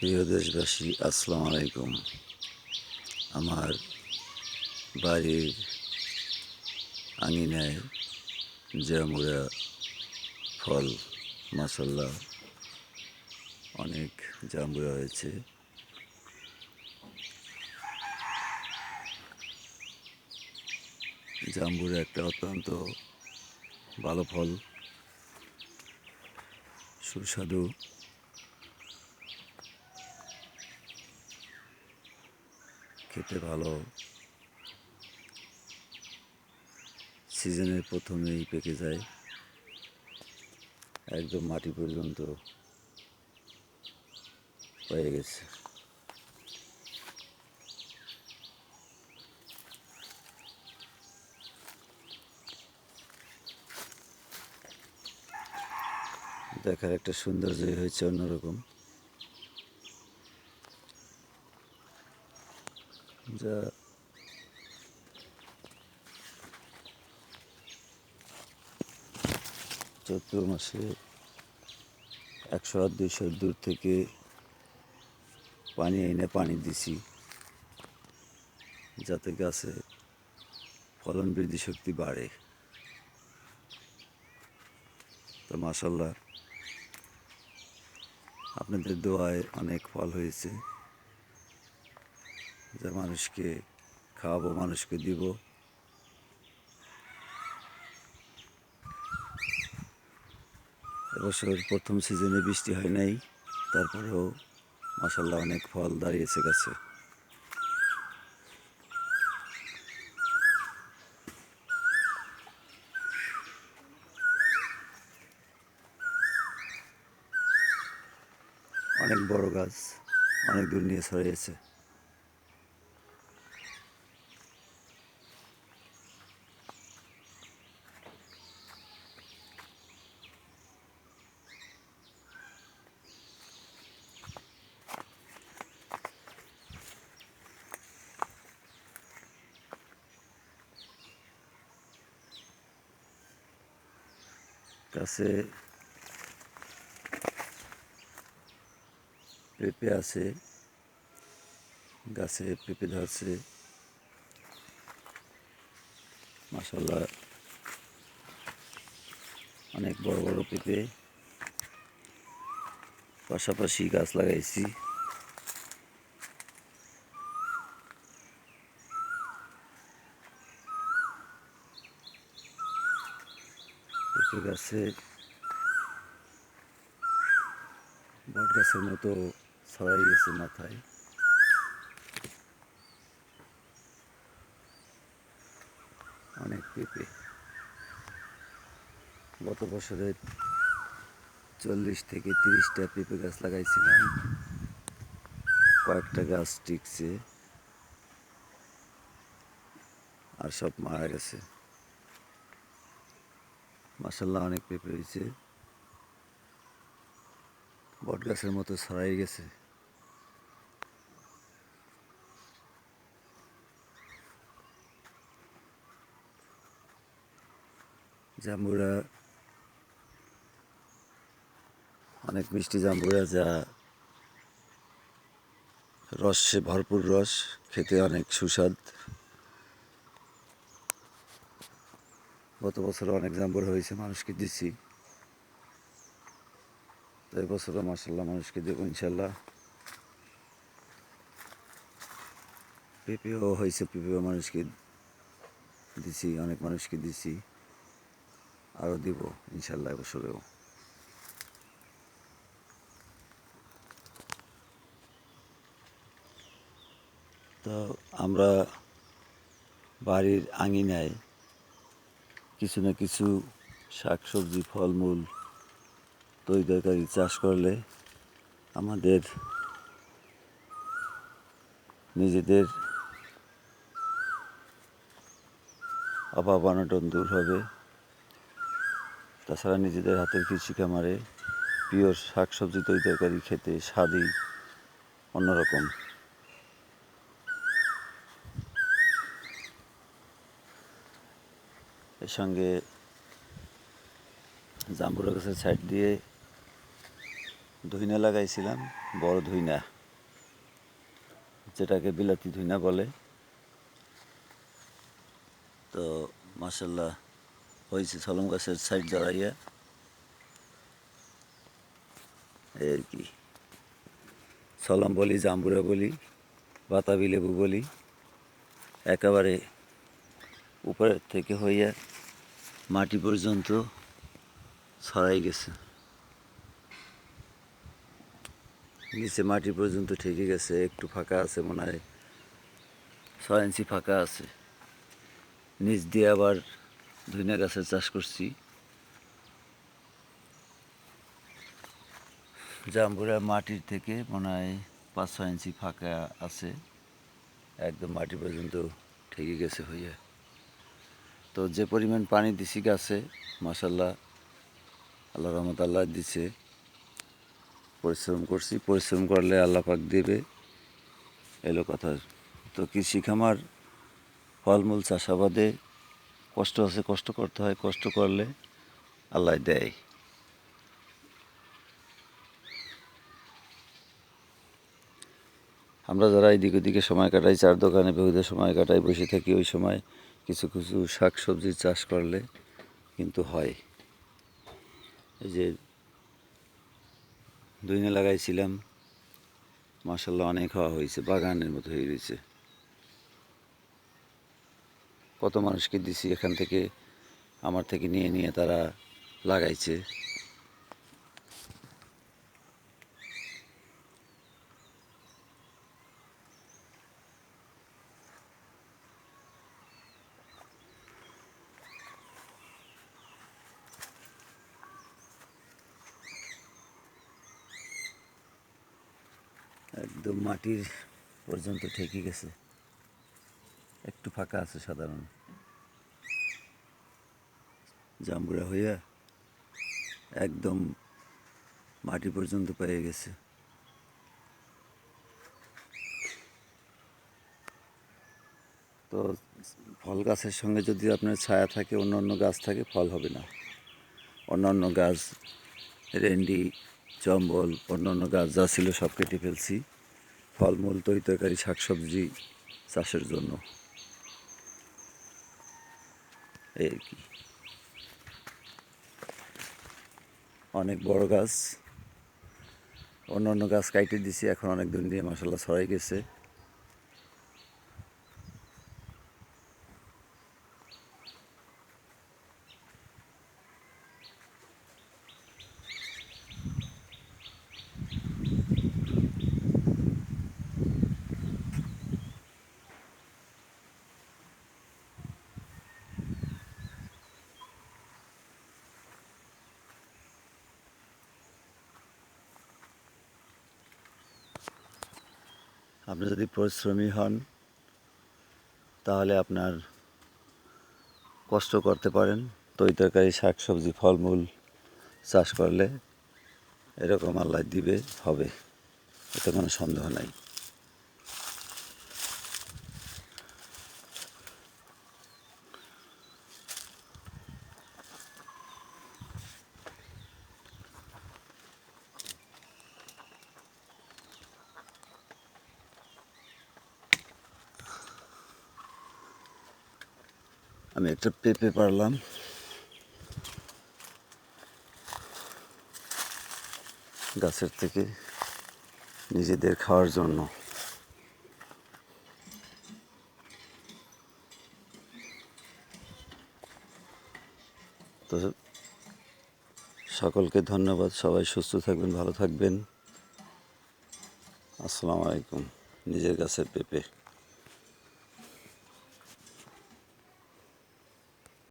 প্রিয় দেশবাসী, আসসালামু আলাইকুম। আমার বাড়ির আঙিনায় জামুরা ফল মাসাল্লাহ অনেক জাম্বুরা হয়েছে। জাম্বুরা একটা অত্যন্ত ভালো ফল, সুস্বাদু। খেতে ভালো। সিজনের প্রথমেই পেকে যায়। একদম মাটি পর্যন্ত হয়ে গেছে। দেখার একটা সৌন্দর্য হয়েছে অন্যরকম। যা চৈত্র মাসে একশো আর দুইশো দূর থেকে পানি এনে পানি দিছি, যাতে গাছে ফলন বৃদ্ধি শক্তি বাড়ে। তো মাসাল্লাহ আপনাদের দোয়ায় অনেক ফল হয়েছে। যা মানুষকে খাওয়াবো, মানুষকে দিব। এবছর প্রথম সিজনে বৃষ্টি হয় নাই, তারপরেও মাসাল্লাহ অনেক ফল দাঁড়িয়েছে গাছে। অনেক বড় গাছ, অনেক দূর নিয়ে ছড়িয়েছে। কাছে পেঁপে আছে। গাছে পেঁপে ধরছে। মাসাল্লাহ অনেক বড় বড় পেঁপে। পাশাপাশি গাছ লাগাইছি। পেঁপে গাছে বট গাছের মতো ছড়াই গেছে মাথায়। অনেক পেঁপে। গত বছরে চল্লিশ থেকে তিরিশটা পেঁপে গাছ লাগাইছিলাম। কয়েকটা গাছ টিকছে। আর সব মারা গেছে। মাসাল্লাহ অনেক পেঁপে হয়েছে। বট গাছের মতো ছড়াই গেছে। জাম্বুরা অনেক মিষ্টি জাম্বুরা যা রসে ভরপুর রস, খেতে অনেক সুস্বাদ। গত বছর অনেক জাম্বুরা হয়েছে, মানুষকে দিছি তো এবছরও মাসাল্লাহ মানুষকে দেবো ইনশাল্লাহ পেঁপেও হয়েছে, পেঁপেও মানুষকে দিছি অনেক মানুষকে দিছি আরও দিব ইনশাল্লাহ এবছরেও। তো আমরা বাড়ির আঙিনায় কিছু না কিছু শাকসবজি, ফলমূল তরি তরকারি চাষ করলে আমাদের নিজেদের অভাব অনটন দূর হবে। তাছাড়া নিজেদের হাতের কৃষি খামারে পিওর শাকসবজি তরি তরকারি খেতে স্বাদই অন্যরকম। এর সঙ্গে জাম্বুরা গাছের সাইড দিয়ে ধুইনা লাগাইছিলাম, বড় ধুইনা, যেটাকে বিলাতি ধুইনা বলে। তো মাসাল্লাহ হয়েছে সলম গাছের সাইড জড়াইয়া এই আর কি। সলম বলি, জাম্বুরা বলি, বাতাবি লেবু বলি, একেবারে উপরের থেকে হইয়া মাটি পর্যন্ত ছড়াই গেছে। নিচে মাটি পর্যন্ত ঠেকে গেছে, একটু ফাঁকা আছে মনে হয়। ছয় ইঞ্চি ফাঁকা আছে। নিচ দিয়ে আবার ধুইনা গাছের চাষ করছি। জাম্বুরা মাটির থেকে মনে হয় পাঁচ, ছয় ইঞ্চি ফাঁকা আছে। একদম মাটি পর্যন্ত ঠেকে গেছে হইয়া। তো যে পরিমাণ পানি দিছি গাছে মাসাল্লাহ আল্লাহ রহমত আল্লাহ দিছে। পরিশ্রম করছি, পরিশ্রম করলে আল্লাহ পাক দেবে। এলো কথা। তো কৃষি খামার, ফলমূল চাষাবাদে কষ্ট আছে, কষ্ট করতে হয়, কষ্ট করলে আল্লাহ দেয়। আমরা যারা এদিক ওদিকে সময় কাটাই, চার দোকানে বেহুদে সময় কাটাই, বসে থাকি ওই সময় কিছু কিছু শাক সবজি চাষ করলে কিন্তু হয়। এই যে দুইনে লাগাইছিলাম মাসাল্লাহ অনেক হওয়া হয়েছে, বাগানের মতো হয়ে রয়েছে। কত মানুষকে দিছি এখান থেকে, আমার থেকে নিয়ে নিয়ে তারা লাগাইছে। একদম মাটির পর্যন্ত ঠেকে গেছে। একটু ফাঁকা আছে সাধারণ। জাম্বুরা হইয়া একদম মাটি পর্যন্ত পেয়ে গেছে। তো ফল গাছের সঙ্গে যদি আপনার ছায়া থাকে অন্য অন্য গাছ থাকে, ফল হবে না। অন্যান্য গাছ, রেন্ডি চম্বল অন্যান্য গাছ যা ছিল সব কেটে ফেলছি। ফলমূল তরি তরকারি শাকসবজি চাষের জন্য। এই কি। অনেক বড় গাছ। অন্য অন্য গাছ কাইটে দিছি, এখন অনেক দিন দিয়ে মশলা ছড়াই গেছে। আপনি যদি পরিশ্রমী হন, তাহলে আপনার কষ্ট করতে পারেন। তরি তরকারি শাক সবজি ফলমূল চাষ করলে এরকম আল্লাহ দিবে, হবে। এতে কোনো সন্দেহ নাই। আমি একটা পেঁপে পারলাম। গাছের থেকে নিজেদের খাওয়ার জন্য। তো সকলকে ধন্যবাদ, সবাই সুস্থ থাকবেন, ভালো থাকবেন। আসসালামু আলাইকুম, নিজের গাছের পেঁপে।